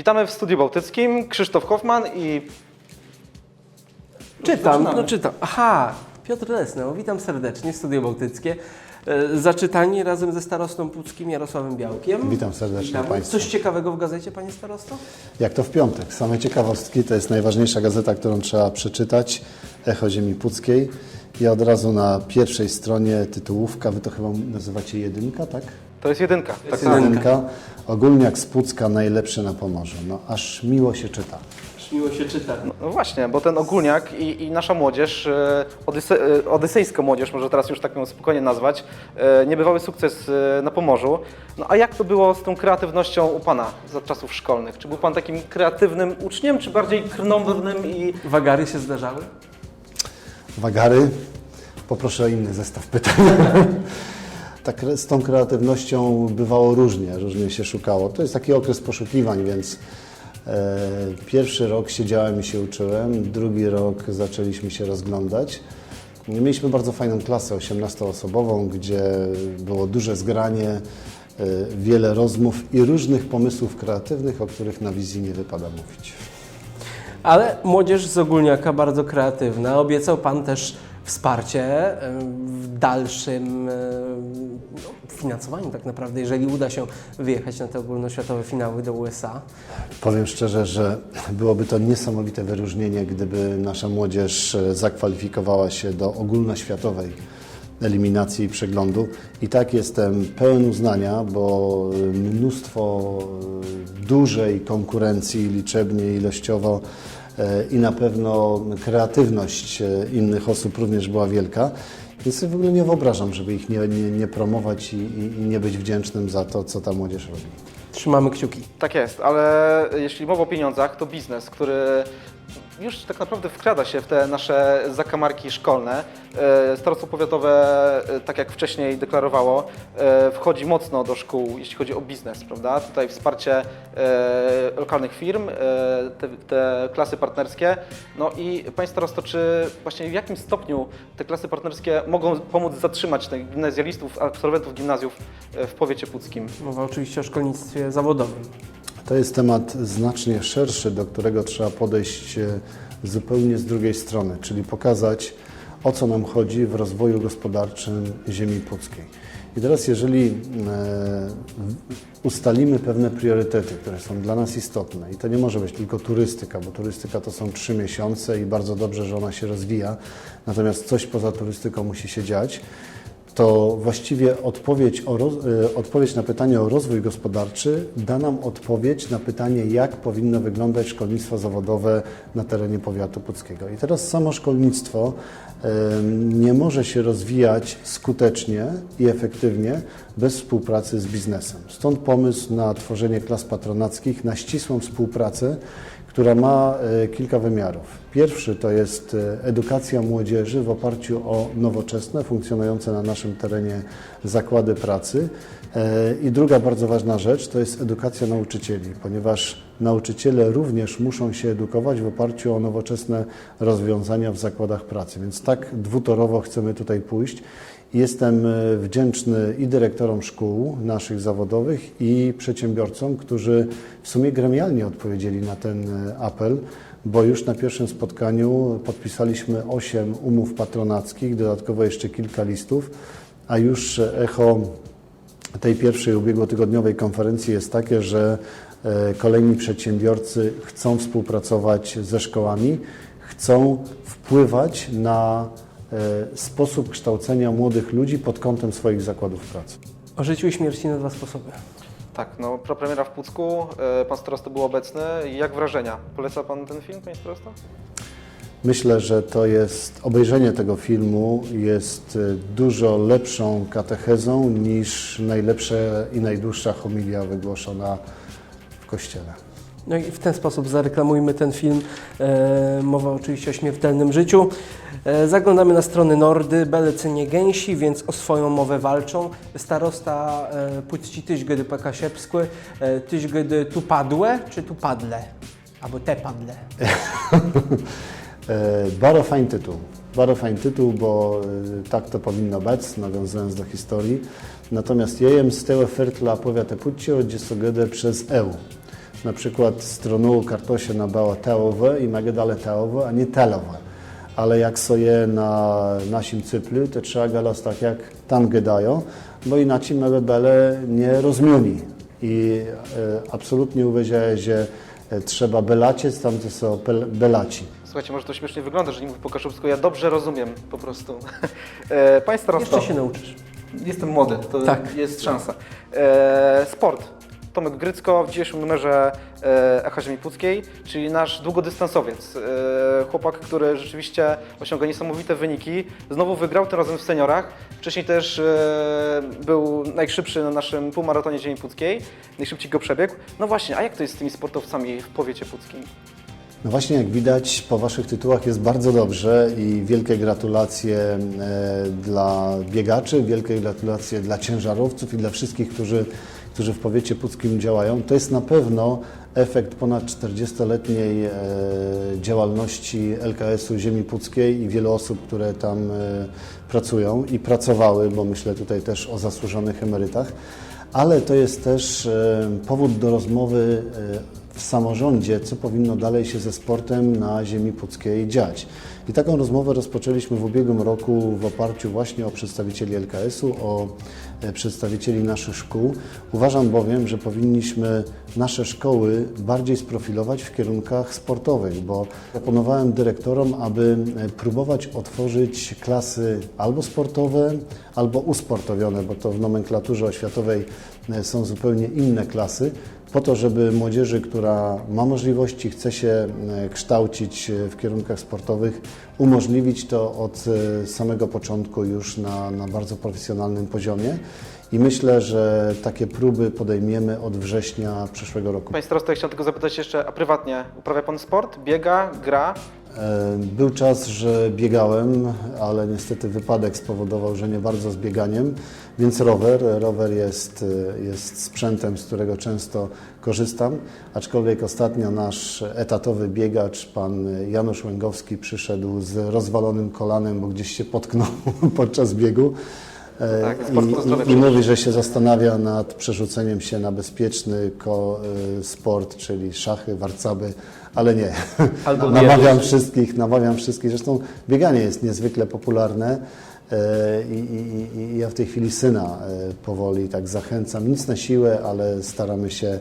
Witamy w Studiu Bałtyckim. Krzysztof Hoffman i Czytam, Zaczynamy. no czytam. Aha, Piotr Lesnał, witam serdecznie, Studio Bałtyckie. E, Zaczytani razem ze starostą puckim Jarosławem Białkiem. Witam serdecznie. Państwa. Coś ciekawego w gazecie, panie starosto? Jak to w piątek. Same ciekawostki to jest najważniejsza gazeta, którą trzeba przeczytać. Echo Ziemi Puckiej. I od razu na pierwszej stronie tytułówka, wy to chyba nazywacie jedynka, tak? To jest jedynka. Tak, jest tak. jedynka. Ogólniak z Pucka najlepszy na Pomorzu. No aż miło się czyta. Aż miło się czyta. No właśnie, bo ten ogólniak i, i nasza młodzież, e, odyse, e, odysejska młodzież, może teraz już tak ją spokojnie nazwać, e, niebywały sukces e, na Pomorzu. No a jak to było z tą kreatywnością u Pana za czasów szkolnych? Czy był Pan takim kreatywnym uczniem, czy bardziej krnąbrnym i Wagary się zdarzały? Wagary. Poproszę o inny zestaw pytań. tak z tą kreatywnością bywało różnie, różnie się szukało. To jest taki okres poszukiwań, więc e, pierwszy rok siedziałem i się uczyłem, drugi rok zaczęliśmy się rozglądać. Mieliśmy bardzo fajną klasę 18-osobową, gdzie było duże zgranie, e, wiele rozmów i różnych pomysłów kreatywnych, o których na wizji nie wypada mówić. Ale młodzież z ogólniaka bardzo kreatywna. Obiecał pan też wsparcie w dalszym no, finansowaniu tak naprawdę, jeżeli uda się wyjechać na te ogólnoświatowe finały do USA. Powiem szczerze, że byłoby to niesamowite wyróżnienie, gdyby nasza młodzież e, zakwalifikowała się do ogólnoświatowej eliminacji i przeglądu. I tak jestem pełen uznania, bo mnóstwo e, dużej konkurencji liczebnie, ilościowo i na pewno kreatywność e, innych osób również była wielka. Więc sobie w ogóle nie wyobrażam, żeby ich nie, nie, nie promować i, i, i nie być wdzięcznym za to, co ta młodzież robi. Trzymamy kciuki. Tak jest, ale jeśli mowa o pieniądzach, to biznes, który już tak naprawdę wkrada się w te nasze zakamarki szkolne. E, Starostwo powiatowe, e, tak jak wcześniej deklarowało, e, wchodzi mocno do szkół, jeśli chodzi o biznes, prawda? Tutaj wsparcie lokalnych firm, te, te klasy partnerskie. No i Panie Starosto, czy właśnie w jakim stopniu te klasy partnerskie mogą pomóc zatrzymać tych gimnazjalistów, absolwentów gimnazjów w powiecie puckim? Mowa oczywiście o szkolnictwie zawodowym. To jest temat znacznie szerszy, do którego trzeba podejść e, zupełnie z drugiej strony, czyli pokazać, o co nam chodzi w rozwoju gospodarczym ziemi puckiej. I teraz, jeżeli e, ustalimy pewne priorytety, które są dla nas istotne, i to nie może być tylko turystyka, bo turystyka to są trzy miesiące i bardzo dobrze, że ona się rozwija, natomiast coś poza turystyką musi się dziać, to właściwie odpowiedź, o e, odpowiedź na pytanie o rozwój gospodarczy da nam odpowiedź na pytanie, jak powinno wyglądać szkolnictwo zawodowe na terenie powiatu puckiego. I teraz samo szkolnictwo nie może się rozwijać skutecznie i efektywnie bez współpracy z biznesem. Stąd pomysł na tworzenie klas patronackich, na ścisłą współpracę, która ma e, kilka wymiarów. Pierwszy to jest e, edukacja młodzieży w oparciu o nowoczesne, funkcjonujące na naszym terenie zakłady pracy. E, I druga bardzo ważna rzecz to jest edukacja nauczycieli, ponieważ nauczyciele również muszą się edukować w oparciu o nowoczesne rozwiązania w zakładach pracy. Więc tak dwutorowo chcemy tutaj pójść. Jestem e, wdzięczny i dyrektorom szkół naszych zawodowych i przedsiębiorcom, którzy w sumie gremialnie odpowiedzieli na ten e, apel, bo już na pierwszym spotkaniu podpisaliśmy 8 umów patronackich, dodatkowo jeszcze kilka listów, a już echo tej pierwszej ubiegłotygodniowej konferencji jest takie, że e, kolejni przedsiębiorcy chcą współpracować ze szkołami, chcą wpływać na e, sposób kształcenia młodych ludzi pod kątem swoich zakładów pracy. O życiu i śmierci na dwa sposoby. Tak, no propremiera w Pucku, e, pan starosta był obecny. Jak wrażenia? Poleca pan ten film, panie starosta? Myślę, że to jest obejrzenie tego filmu jest e, dużo lepszą katechezą niż najlepsza i najdłuższa homilia wygłoszona w kościele. No i w ten sposób zareklamujmy ten film. E, mowa oczywiście o śmiertelnym życiu. E, zaglądamy na strony Nordy, Belecy nie gęsi, więc o swoją mowę walczą. Starosta e, Pućci tyś gdy peka siepskły, e, tyś gdy tu padłe, czy tu padle? Albo te padle. E, Bardzo fajny tytuł. Bardzo fajny tytuł, bo e, tak to powinno być, nawiązując do historii. Natomiast jejem z tego fertla powiatę Puccio, gdzie sogede przez EU. Na przykład stronu kartosie nabała teowe i magedale teowe, a nie telowe. Ale jak sobie na naszym cyplu, to trzeba galać tak jak tam gadają, bo inaczej my bele nie rozumieli. I e, absolutnie uważaję, że e, trzeba belaciec tam, gdzie są belaci. Słuchajcie, może to śmiesznie wygląda, że nie mówię po kaszubsku, ja dobrze rozumiem po prostu. E, Panie starosto, Jeszcze się nauczysz. jestem młody, to Tak. jest szansa. E, sport. Tomek Grycko w dzisiejszym numerze Echa Ziemi Puckiej, czyli nasz długodystansowiec. E, chłopak, który rzeczywiście osiąga niesamowite wyniki. Znowu wygrał, tym razem w seniorach. Wcześniej też e, był najszybszy na naszym półmaratonie Ziemi Puckiej. Najszybciej go przebiegł. No właśnie, a jak to jest z tymi sportowcami w powiecie puckim? No właśnie, jak widać, po Waszych tytułach jest bardzo dobrze i wielkie gratulacje e, dla biegaczy, wielkie gratulacje dla ciężarowców i dla wszystkich, którzy, którzy w powiecie puckim działają. To jest na pewno efekt ponad 40-letniej e, działalności LKS-u Ziemi Puckiej i wielu osób, które tam e, pracują i pracowały, bo myślę tutaj też o zasłużonych emerytach. Ale to jest też e, powód do rozmowy w samorządzie, co powinno dalej się ze sportem na ziemi puckiej dziać. I taką rozmowę rozpoczęliśmy w ubiegłym roku w oparciu właśnie o przedstawicieli LKS-u, o e, przedstawicieli naszych szkół. Uważam bowiem, że powinniśmy nasze szkoły bardziej sprofilować w kierunkach sportowych, bo proponowałem dyrektorom, aby e, próbować otworzyć klasy albo sportowe, albo usportowione, bo to w nomenklaturze oświatowej e, są zupełnie inne klasy, po to, żeby młodzieży, która ma możliwości, chce się kształcić w kierunkach sportowych, umożliwić to od e, samego początku już na, na bardzo profesjonalnym poziomie. I myślę, że takie próby podejmiemy od września przyszłego roku. Panie starosto, ja chciałem tylko zapytać jeszcze, a prywatnie uprawia Pan sport? Biega, gra? E, Był czas, że biegałem, ale niestety wypadek spowodował, że nie bardzo z bieganiem, więc rower. Rower jest, e, jest sprzętem, z którego często korzystam, aczkolwiek ostatnio nasz etatowy biegacz, pan Janusz Łęgowski, przyszedł z rozwalonym kolanem, bo gdzieś się potknął podczas biegu. E, Tak, to zdrowie I, i, I mówi, że się zastanawia nad przerzuceniem się na bezpieczny ko, e, sport, czyli szachy, warcaby, ale nie. Albo namawiam wierzysz. wszystkich, namawiam wszystkich. Zresztą bieganie jest niezwykle popularne e, i, i, i ja w tej chwili syna powoli tak zachęcam. Nic na siłę, ale staramy się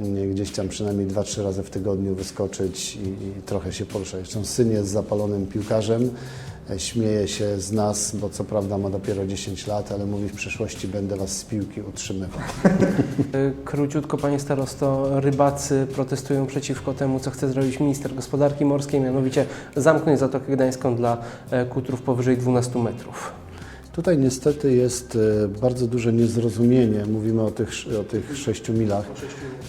mm, gdzieś tam przynajmniej dwa, trzy razy w tygodniu wyskoczyć i, i trochę się poruszać. Zresztą syn jest zapalonym piłkarzem. E, Śmieje się z nas, bo co prawda ma dopiero 10 lat, ale mówi w przyszłości będę was z piłki utrzymywał. Y, Króciutko, panie starosto, rybacy protestują przeciwko temu, co chce zrobić minister gospodarki morskiej, mianowicie zamknąć Zatokę Gdańską dla e, kutrów powyżej 12 metrów. Tutaj niestety jest e, bardzo duże niezrozumienie, mówimy o tych, o tych 6 milach,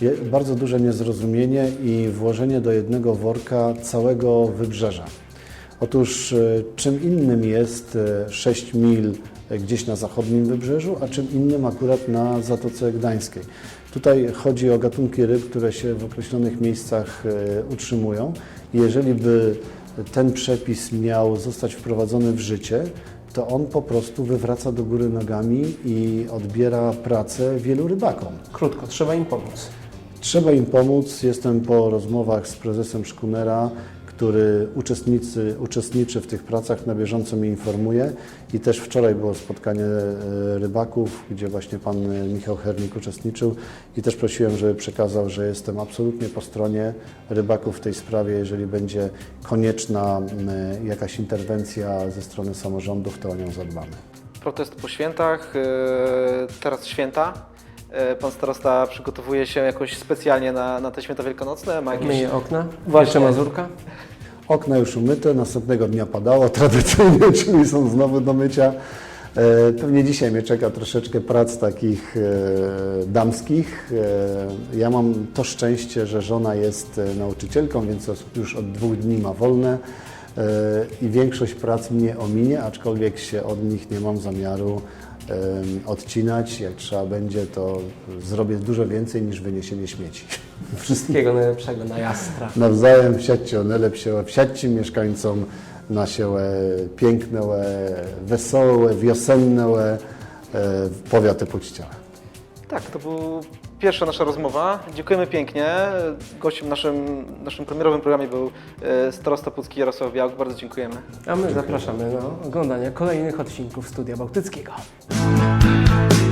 Je, bardzo duże niezrozumienie i włożenie do jednego worka całego wybrzeża. Otóż e, czym innym jest e, 6 mil e, gdzieś na zachodnim wybrzeżu, a czym innym akurat na Zatoce Gdańskiej. Tutaj chodzi o gatunki ryb, które się w określonych miejscach e, utrzymują jeżeli by ten przepis miał zostać wprowadzony w życie, to on po prostu wywraca do góry nogami i odbiera pracę wielu rybakom. Krótko, trzeba im pomóc. Trzeba im pomóc. Jestem po rozmowach z prezesem Szkunera, który uczestnicy, uczestniczy w tych pracach, na bieżąco mnie informuje. I też wczoraj było spotkanie e, rybaków, gdzie właśnie pan e, Michał Hernik uczestniczył i też prosiłem, żeby przekazał, że jestem absolutnie po stronie rybaków w tej sprawie. Jeżeli będzie konieczna jakaś interwencja ze strony samorządów, to o nią zadbamy. Protest po świętach, e, teraz święta. E, Pan starosta przygotowuje się jakoś specjalnie na, na te święta wielkanocne? Ma jakieś... Myje okna, Właśnie. jeszcze mazurka. Okna już umyte, następnego dnia padało tradycyjnie, czyli są znowu do mycia. E, Pewnie dzisiaj mnie czeka troszeczkę prac takich e, damskich. Ja mam to szczęście, że żona jest nauczycielką, więc już od dwóch dni ma wolne i większość prac mnie ominie, aczkolwiek się od nich nie mam zamiaru odcinać. Jak trzeba będzie, to zrobię dużo więcej niż wyniesienie śmieci. Wszystkiego najlepszego na jastra. Nawzajem wsiadźcie one się, wsiadźcie mieszkańcom nasze piękne, wesołe, wiosenne e, powiaty poczciałe. Tak, to był pierwsza nasza rozmowa. Dziękujemy pięknie. Gościem naszym, naszym premierowym programie był e, starosta Pucki Jarosław Białk. Bardzo dziękujemy. A my zapraszamy do oglądania kolejnych odcinków Studia Bałtyckiego. Bye.